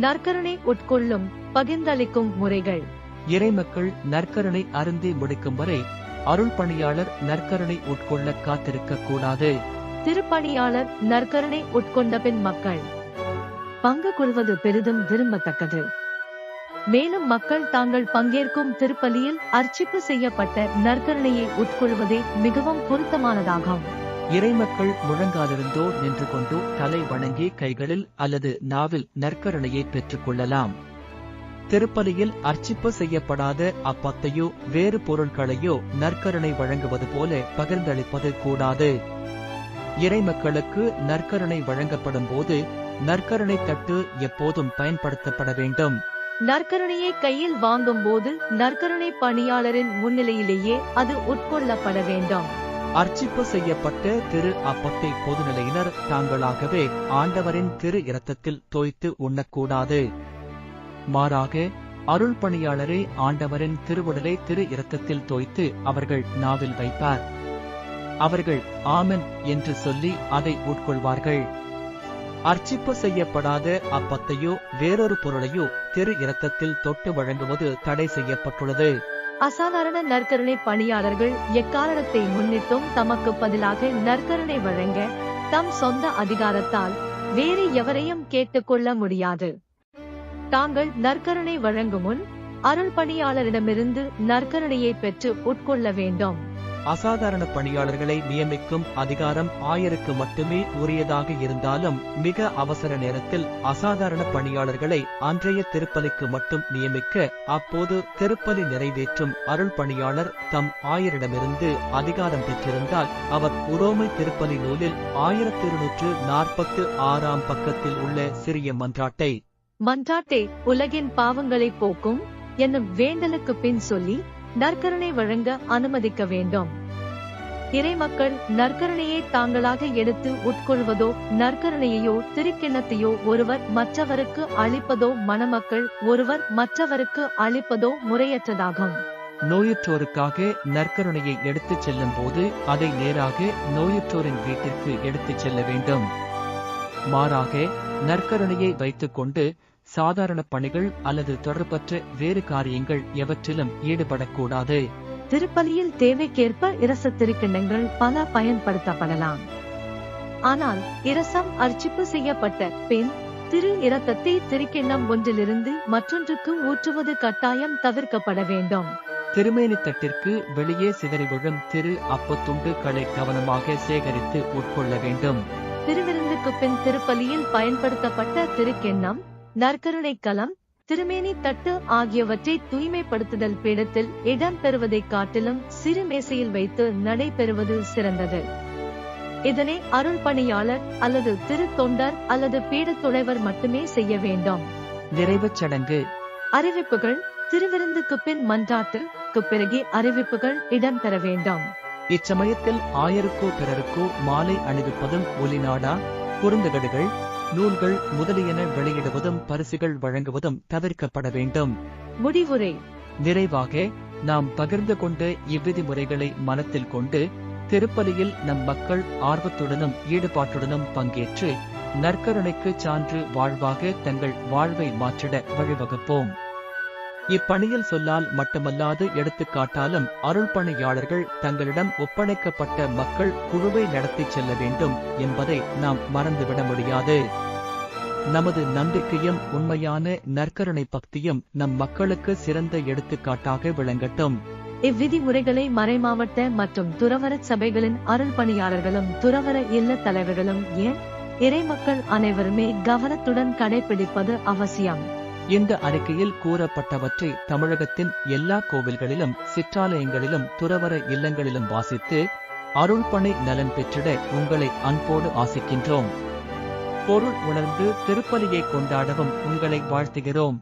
நற்கருணை உட்கொள்ளும் பகிர்ந்தளிக்கும் முறைகள். இறைமக்கள் நற்கருணை அருந்தி முடிக்கும் வரை அருள் பணியாளர் நற்கருணை உட்கொள்ள காத்திருக்க கூடாது திருப்பணியாளர் நற்கருணை உட்கொண்ட பின் மக்கள். பங்கு கொள்வது பெரிதும் விரும்பத்தக்கது. மேலும் மக்கள் தாங்கள் பங்கேற்கும் திருப்பலியில் அர்ச்சிப்பு செய்யப்பட்ட நற்கருணையை உட்கொள்வதே மிகவும் பொருத்தமானதாகும். இறைமக்கள் முழங்காலிருந்தோ நின்று கொண்டோ தலை வணங்கி கைகளில் அல்லது நாவில் நற்கருணையை பெற்றுக் கொள்ளலாம் திருப்பலியில் அர்ச்சிப்பு செய்யப்படாத அப்பத்தையோ வேறு பொருட்களையோ நற்கருணை வழங்குவது போல பகிர்ந்தளிப்பது கூடாது. இறைமக்களுக்கு நற்கருணை வழங்கப்படும் போது நற்கருணை தட்டு எப்போதும் பயன்படுத்தப்பட வேண்டும். நற்கருணையை கையில் வாங்கும் போது நற்கருணை பணியாளரின் முன்னிலையிலேயே அது உட்கொள்ளப்பட வேண்டும். அர்ச்சிப்பு செய்யப்பட்ட திரு அப்பத்தை பொதுநிலையினர் தாங்களாகவே ஆண்டவரின் திரு இரத்தத்தில் தோய்த்து உண்ணக்கூடாது. மாறாக அருள் பணியாளரே ஆண்டவரின் திருவுடலை திரு இரத்தத்தில் தோய்த்து அவர்கள் நாவில் வைப்பார். அவர்கள் ஆமன் என்று சொல்லி அதை உட்கொள்வார்கள். அர்ச்சிப்பு செய்யப்படாத அப்பத்தையோ வேறொரு பொருளையோ திரு இரத்தத்தில் தொட்டு வழங்குவது தடை செய்யப்பட்டுள்ளது. அசாதாரண நற்கருணை பணியாளர்கள் எக்காரணத்தை முன்னிட்டும் தமக்கு பதிலாக நற்கருணை வழங்க தம் சொந்த அதிகாரத்தால் வேறு எவரையும் கேட்டுக்கொள்ள முடியாது. தாங்கள் நற்கருணை வழங்கும் முன் அருள் பணியாளரிடமிருந்து நற்கருணையை பெற்று உட்கொள்ள வேண்டும். அசாதாரண பணியாளர்களை நியமிக்கும் அதிகாரம் ஆயருக்கு மட்டுமே உரியதாக இருந்தாலும் மிக அவசர நேரத்தில் அசாதாரண பணியாளர்களை அன்றைய திருப்பலிக்கு மட்டும் நியமிக்க அப்போது திருப்பலி நிறைவேற்றும் அருள் பணியாளர் தம் ஆயரிடமிருந்து அதிகாரம் பெற்றிருந்தால் அவர் உரோமை திருப்பலி நூலில் ஆயிரத்தி இருநூற்று நாற்பத்து ஆறாம் பக்கத்தில் உள்ள சிறிய மன்றாட்டை. மன்றாட்டே உலகின் பாவங்களை போக்கும் என்னும் வேண்டலுக்கு பின் சொல்லி நற்கருணை வழங்க அனுமதிக்க வேண்டும். இறைமக்கள் நற்கருணையை தாங்களாக எடுத்து உட்கொள்வதோ நற்கருணையையோ திருக்கிண்ணத்தையோ ஒருவர் மற்றவருக்கு அளிப்பதோ மணமக்கள் ஒருவர் மற்றவருக்கு அளிப்பதோ முறையற்றதாகும். நோயுற்றோருக்காக நற்கருணையை எடுத்துச் செல்லும் போது அதை நேராக நோயுற்றோரின் வீட்டிற்கு எடுத்துச் செல்ல வேண்டும். மாறாக நற்கருணையை வைத்துக்கொண்டு சாதாரண பணிகள் அல்லது தொடர்பற்ற வேறு காரியங்கள் எவற்றிலும் ஈடுபடக்கூடாது. திருப்பலியில் தேவைக்கேற்ப இரச திருக்கிண்ணங்கள் பல பயன்படுத்தப்படலாம். ஆனால் இரசம் அர்ச்சிப்பு செய்யப்பட்ட பின் திரு இரத்தத்தை திருக்கிண்ணம் ஒன்றிலிருந்து மற்றொன்றுக்கு ஊற்றுவது கட்டாயம் தவிர்க்கப்பட வேண்டும். திருமேனி தட்டிற்கு வெளியே சிதறி விழும் திரு அப்பத்துண்டுகளை கவனமாக சேகரித்து உட்கொள்ள வேண்டும். திருவிருந்துக்கு பின் திருப்பலியில் பயன்படுத்தப்பட்ட திருக்கிண்ணம் நற்கருணை கலம் திருமேனி தட்டு ஆகியவற்றை தூய்மைப்படுத்துதல் பீடத்தில் இடம் பெறுவதைக் காட்டிலும் சிறு மேசையில் வைத்து நடைபெறுவது சிறந்தது. இதனை அருள் பணியாளர் அல்லது திரு தொண்டர் அல்லது பீடத் துணைவர் மட்டுமே செய்ய வேண்டும். நிறைவுச் சடங்கு. அறிவிப்புகள் திருவிருந்துக்கு பின் மன்றாட்டுக்கு பிறகே அறிவிப்புகள் இடம்பெற வேண்டும். இச்சமயத்தில் ஆயருக்கோ பிறருக்கோ மாலை அணிவிப்பதும் ஒலிநாடா குறுந்தகடுகள் நூல்கள் முதலியன வெளியிடுவதும் பரிசுகள் வழங்குவதும் தவிர்க்கப்பட வேண்டும். முடிவுரை. நிறைவாக நாம் பகிர்ந்து கொண்ட இவ்விதிமுறைகளை மனத்தில் கொண்டு திருப்பலியில் நம் மக்கள் ஆர்வத்துடனும் ஈடுபாட்டுடனும் பங்கேற்று நற்கருணைக்கு சான்று வாழ்வாக தங்கள் வாழ்வை மாற்றிட வழிவகுப்போம். இப்பணியில் சொல்லால் மட்டுமல்லாது எடுத்துக்காட்டாலும் அருள் பணியாளர்கள் தங்களிடம் ஒப்படைக்கப்பட்ட மக்கள் குழுவை நடத்தி செல்ல வேண்டும் என்பதை நாம் மறந்துவிட முடியாது. நமது நம்பிக்கையும் உண்மையான நற்கருணை பக்தியும் நம் மக்களுக்கு சிறந்த எடுத்துக்காட்டாக விளங்கட்டும். இவ்விதிமுறைகளை மறைமாவட்ட மற்றும் துறவர சபைகளின் அருள் பணியாளர்களும் துறவர இல்ல தலைவர்களும் ஏன்? இறைமக்கள் அனைவருமே கவனத்துடன் கடைபிடிப்பது அவசியம். இந்த அறிக்கையில் கூறப்பட்டவற்றை தமிழகத்தின் எல்லா கோவில்களிலும் சிற்றாலயங்களிலும் துறவர இல்லங்களிலும் வாசித்து அருள்பணை நலன் பெற்றிட உங்களை அன்போடு ஆசிக்கின்றோம். பொருள் உணர்ந்து திருப்பலியை கொண்டாடவும் உங்களை வாழ்த்துகிறோம்.